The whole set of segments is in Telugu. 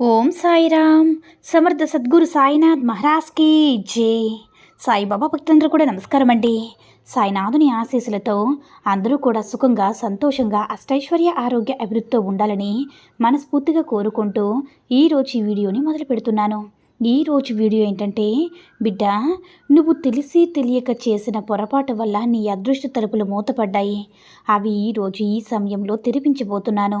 Om Sairam. సమర్థ సద్గురు సాయినాథ్ మహారాజ్కి జై. సాయిబాబా భక్తులందరూ కూడా నమస్కారం అండి. సాయినాథుని ఆశీస్సులతో అందరూ కూడా సుఖంగా సంతోషంగా అష్టైశ్వర్య ఆరోగ్య అభివృద్ధితో ఉండాలని మనస్ఫూర్తిగా కోరుకుంటూ ఈరోజు ఈ వీడియోని మొదలు పెడుతున్నాను. ఈరోజు వీడియో ఏంటంటే బిడ్డ నువ్వు తెలిసి తెలియక చేసిన పొరపాటు వల్ల నీ అదృష్ట తలుపులు మూతపడ్డాయి. అవి ఈరోజు ఈ సమయంలో తెరిపించబోతున్నాను.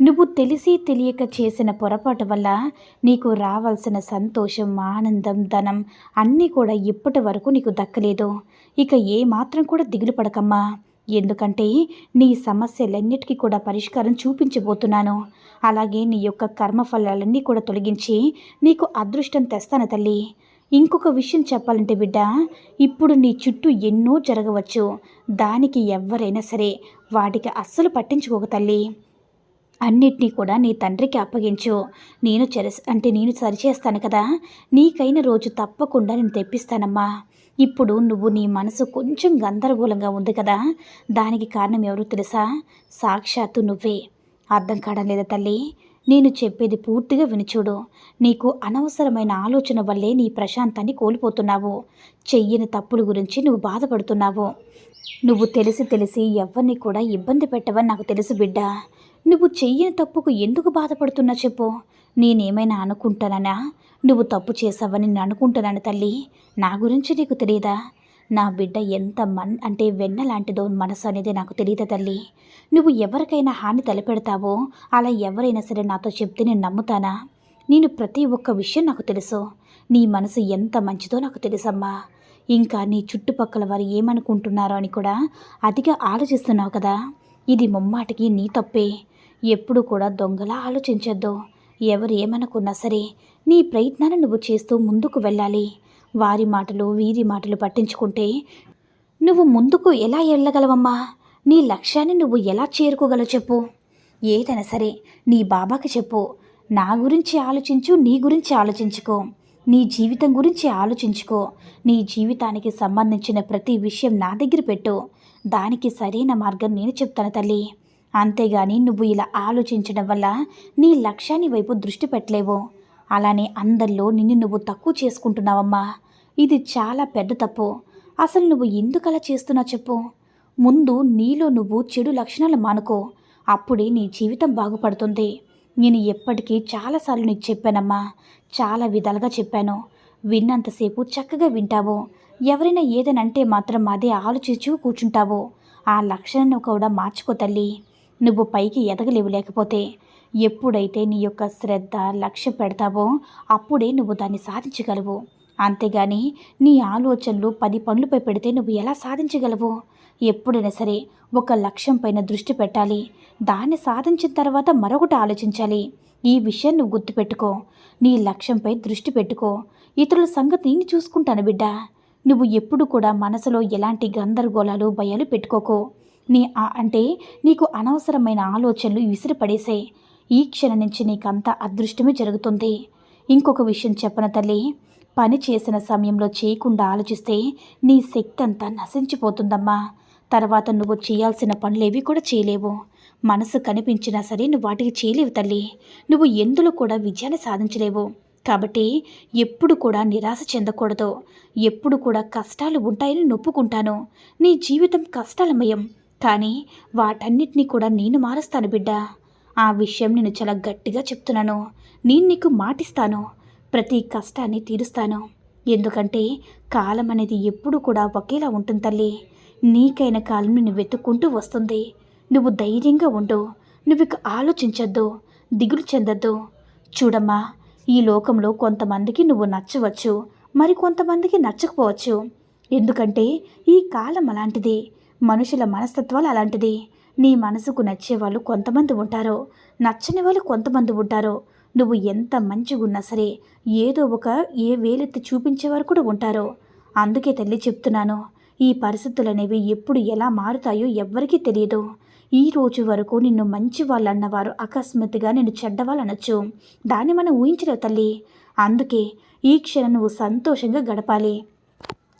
నువ్వు తెలిసి తెలియక చేసిన పొరపాటు వల్ల నీకు రావాల్సిన సంతోషం ఆనందం ధనం అన్నీ కూడా ఇప్పటి వరకు నీకు దక్కలేదు. ఇక ఏ మాత్రం కూడా దిగులు పడకమ్మా. ఎందుకంటే నీ సమస్యలన్నిటికీ కూడా పరిష్కారం చూపించబోతున్నాను. అలాగే నీ యొక్క కర్మఫలాలన్నీ కూడా తొలగించి నీకు అదృష్టం తెస్తాను తల్లి. ఇంకొక విషయం చెప్పాలంటే బిడ్డ ఇప్పుడు నీ చుట్టూ ఎన్నో జరగవచ్చు. దానికి ఎవరైనా సరే వాటికి అస్సలు పట్టించుకోక తల్లి. అన్నిటినీ కూడా నీ తండ్రికి అప్పగించు. నేను చెర అంటే నేను సరిచేస్తాను కదా. నీకైన రోజు తప్పకుండా నేను తెప్పిస్తానమ్మా. ఇప్పుడు నువ్వు నీ మనసు కొంచెం గందరగోళంగా ఉంది కదా. దానికి కారణం ఎవరు తెలుసా? సాక్షాత్తు నువ్వే. అర్థం కావడం లేదా తల్లి? నేను చెప్పేది పూర్తిగా వినిచూడు. నీకు అనవసరమైన ఆలోచన వల్లే నీ ప్రశాంతాన్ని కోల్పోతున్నావు. చెయ్యని తప్పుల గురించి నువ్వు బాధపడుతున్నావు. నువ్వు తెలిసి తెలిసి ఎవరిని కూడా ఇబ్బంది పెట్టవని నాకు తెలుసు బిడ్డ. నువ్వు చెయ్యని తప్పుకు ఎందుకు బాధపడుతున్నా చెప్పు. నేనేమైనా అనుకుంటానా నువ్వు తప్పు చేసావని నేను అనుకుంటున్నాను తల్లి. నా గురించి నీకు తెలియదా నా బిడ్డ ఎంత మన్ అంటే వెన్న లాంటిదో మనసు అనేది నాకు తెలియదు తల్లి? నువ్వు ఎవరికైనా హాని తలపెడతావో అలా ఎవరైనా సరే నాతో చెప్తే నేను నమ్ముతానా? నేను ప్రతి ఒక్క విషయం నాకు తెలుసు. నీ మనసు ఎంత మంచిదో నాకు తెలుసమ్మా. ఇంకా నీ చుట్టుపక్కల వారు ఏమనుకుంటున్నారో అని కూడా అతిగా ఆలోచిస్తున్నావు కదా. ఇది ముమ్మాటికి నీ తప్పే. ఎప్పుడు కూడా దొంగలా ఆలోచించొద్దు. ఎవరు ఏమనుకున్నా సరే నీ ప్రయత్నాన్ని నువ్వు చేస్తూ ముందుకు వెళ్ళాలి. వారి మాటలు వీరి మాటలు పట్టించుకుంటే నువ్వు ముందుకు ఎలా వెళ్ళగలవమ్మా నీ లక్ష్యాన్ని నువ్వు ఎలా చేరుకోగలవు చెప్పు. ఏదైనా సరే నీ బాబాకి చెప్పు. నా గురించి ఆలోచించు నీ గురించి ఆలోచించుకో. నీ జీవితం గురించి ఆలోచించుకో. నీ జీవితానికి సంబంధించిన ప్రతి విషయం నా దగ్గర పెట్టు. దానికి సరైన మార్గం నేను చెప్తాను తల్లి. అంతేగాని నువ్వు ఇలా ఆలోచించడం వల్ల నీ లక్ష్యాన్ని వైపు దృష్టి పెట్టలేవు. అలానే అందరిలో నిన్ను నువ్వు తక్కువ చేసుకుంటున్నావమ్మా. ఇది చాలా పెద్ద తప్పు. అసలు నువ్వు ఎందుకు అలా చేస్తున్నావు చెప్పు. ముందు నీలో నువ్వు చెడు లక్షణాలు మానుకో. అప్పుడే నీ జీవితం బాగుపడుతుంది. నేను ఎప్పటికీ చాలాసార్లు నీకు చెప్పానమ్మా. చాలా విధాలుగా చెప్పాను. విన్నంతసేపు చక్కగా వింటావు. ఎవరైనా ఏదైనా అంటే మాత్రం అదే ఆలోచించు కూర్చుంటావు. ఆ లక్షణాన్ని కూడా మార్చుకో తల్లి. నువ్వు పైకి ఎదగలేవు లేకపోతే. ఎప్పుడైతే నీ యొక్క శ్రద్ధ లక్ష్య పెడతావో అప్పుడే నువ్వు దాన్ని సాధించగలవు. అంతేగాని నీ ఆలోచనలు పది పనులపై పెడితే నువ్వు ఎలా సాధించగలవు? ఎప్పుడైనా సరే ఒక లక్ష్యం పైన దృష్టి పెట్టాలి. దాన్ని సాధించిన తర్వాత మరొకటి ఆలోచించాలి. ఈ విషయం నువ్వు గుర్తుపెట్టుకో. నీ లక్ష్యంపై దృష్టి పెట్టుకో. ఇతరుల సంగతి నేను చూసుకుంటాను బిడ్డ. నువ్వు ఎప్పుడు కూడా మనసులో ఎలాంటి గందరగోళాలు భయాలు పెట్టుకోకో. నీ అంటే నీకు అనవసరమైన ఆలోచనలు విసిరిపడేసాయి ఈ క్షణం నుంచి నీకంత అదృష్టమే జరుగుతుంది. ఇంకొక విషయం చెప్పన తల్లి? పని చేసిన సమయంలో చేయకుండా ఆలోచిస్తే నీ శక్తి అంతా నశించిపోతుందమ్మా. తర్వాత నువ్వు చేయాల్సిన పనులేవి కూడా చేయలేవు. మనసు కనిపించినా సరే నువ్వు వాటికి చేయలేవు తల్లి. నువ్వు ఎందులో కూడా విజయాన్ని సాధించలేవు. కాబట్టి ఎప్పుడు కూడా నిరాశ చెందకూడదు. ఎప్పుడు కూడా కష్టాలు ఉంటాయని నొప్పుకుంటాను. నీ జీవితం కష్టాలమయం. కానీ వాటన్నిటినీ కూడా నేను మారుస్తాను బిడ్డ. ఆ విషయం నేను చాలా గట్టిగా చెప్తున్నాను. నేను నీకు మాటిస్తాను. ప్రతి కష్టాన్ని తీరుస్తాను. ఎందుకంటే కాలం అనేది ఎప్పుడు కూడా ఒకేలా ఉంటుంది తల్లి. నీకైన కాలం నువ్వు వెతుక్కుంటూ వస్తుంది. నువ్వు ధైర్యంగా ఉండు. నువ్వు ఇక ఆలోచించొద్దు. దిగులు చెందొద్దు. చూడమ్మా ఈ లోకంలో కొంతమందికి నువ్వు నచ్చవచ్చు. మరి కొంతమందికి నచ్చకపోవచ్చు. ఎందుకంటే ఈ కాలం అలాంటిది. మనుషుల మనస్తత్వాలు అలాంటిది. నీ మనసుకు నచ్చే వాళ్ళు కొంతమంది ఉంటారు నచ్చని వాళ్ళు కొంతమంది ఉంటారు నువ్వు ఎంత మంచిగున్నా సరే ఏదో ఒక ఏ వేలెత్తి చూపించేవారు కూడా ఉంటారో. అందుకే తల్లి చెప్తున్నాను ఈ పరిస్థితులు అనేవి ఎప్పుడు ఎలా మారుతాయో ఎవ్వరికీ తెలియదు. ఈ రోజు వరకు నిన్ను మంచి వాళ్ళు అన్నవారు అకస్మాత్తుగా నిన్ను చెడ్డవాళ్ళు అనొచ్చు దాన్ని మనం ఊహించలేవు తల్లి. అందుకే ఈ క్షణం నువ్వు సంతోషంగా గడపాలి.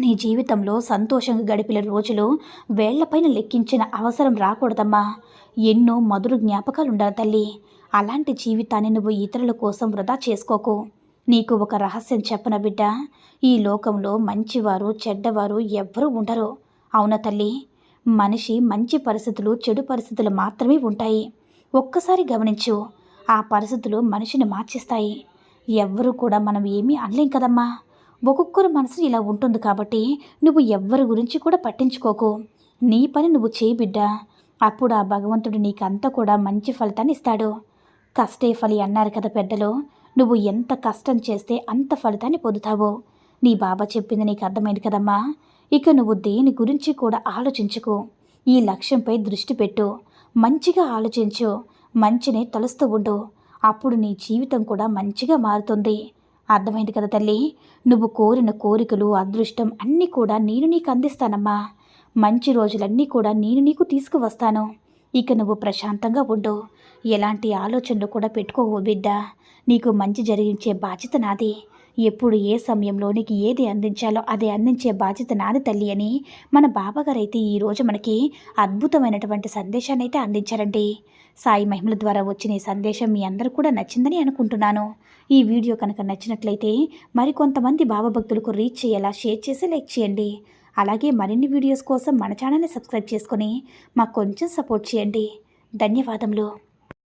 నీ జీవితంలో సంతోషంగా గడిపిన రోజులు వేళ్ళపైన లెక్కించిన అవసరం రాకూడదమ్మా. ఎన్నో మధుర జ్ఞాపకాలుండాలి తల్లి. అలాంటి జీవితాన్ని నువ్వు ఇతరుల కోసం వృధా చేసుకోకు. నీకు ఒక రహస్యం చెప్పన బిడ్డ? ఈ లోకంలో మంచివారు చెడ్డవారు ఎవ్వరూ ఉండరు. అవునా తల్లి? మనిషి మంచి పరిస్థితులు చెడు పరిస్థితులు మాత్రమే ఉంటాయి. ఒక్కసారి గమనించు. ఆ పరిస్థితులు మనిషిని మార్చేస్తాయి. ఎవ్వరూ కూడా మనం ఏమీ అనలేం కదమ్మా. ఒక్కొక్కరు మనసు ఇలా ఉంటుంది కాబట్టి నువ్వు ఎవ్వరి గురించి కూడా పట్టించుకోకు. నీ పని నువ్వు చేయి బిడ్డ. అప్పుడు ఆ భగవంతుడు నీకంతా కూడా మంచి ఫలితాన్ని ఇస్తాడు. కష్టే ఫలి అన్నారు కదా పెద్దలు. నువ్వు ఎంత కష్టం చేస్తే అంత ఫలితాన్ని పొందుతావు. నీ బాబా చెప్పింది నీకు అర్థమైంది కదమ్మా. ఇక నువ్వు దేని గురించి కూడా ఆలోచించుకు. ఈ లక్ష్యంపై దృష్టి పెట్టు. మంచిగా ఆలోచించు. మంచిని తలుస్తూ ఉండు. అప్పుడు నీ జీవితం కూడా మంచిగా మారుతుంది. అర్థమైంది కదా తల్లి? నువ్వు కోరిన కోరికలు అదృష్టం అన్నీ కూడా నేను నీకు అందిస్తానమ్మా. మంచి రోజులన్నీ కూడా నేను నీకు తీసుకువస్తాను. ఇక నువ్వు ప్రశాంతంగా ఉండు. ఎలాంటి ఆలోచనలు కూడా పెట్టుకోవు బిడ్డ. నీకు మంచి జరిగించే బాధ్యత నాది. ఎప్పుడు ఏ సమయంలో నీకు ఏది అందించాలో అదే అందించే బాధ్యత నాది తల్లి అని మన బాబాగారు అయితే ఈరోజు మనకి అద్భుతమైనటువంటి సందేశాన్ని అయితే అందించారండి. సాయి మహిమల ద్వారా వచ్చిన ఈ సందేశం మీ అందరూ కూడా నచ్చిందని అనుకుంటున్నాను. ఈ వీడియో కనుక నచ్చినట్లయితే మరికొంతమంది బాబా భక్తులకు రీచ్ చేయాలా షేర్ చేసి లైక్ చేయండి. అలాగే మరిన్ని వీడియోస్ కోసం మన ఛానల్ని సబ్స్క్రైబ్ చేసుకొని మాకు కొంచెం సపోర్ట్ చేయండి. ధన్యవాదములు.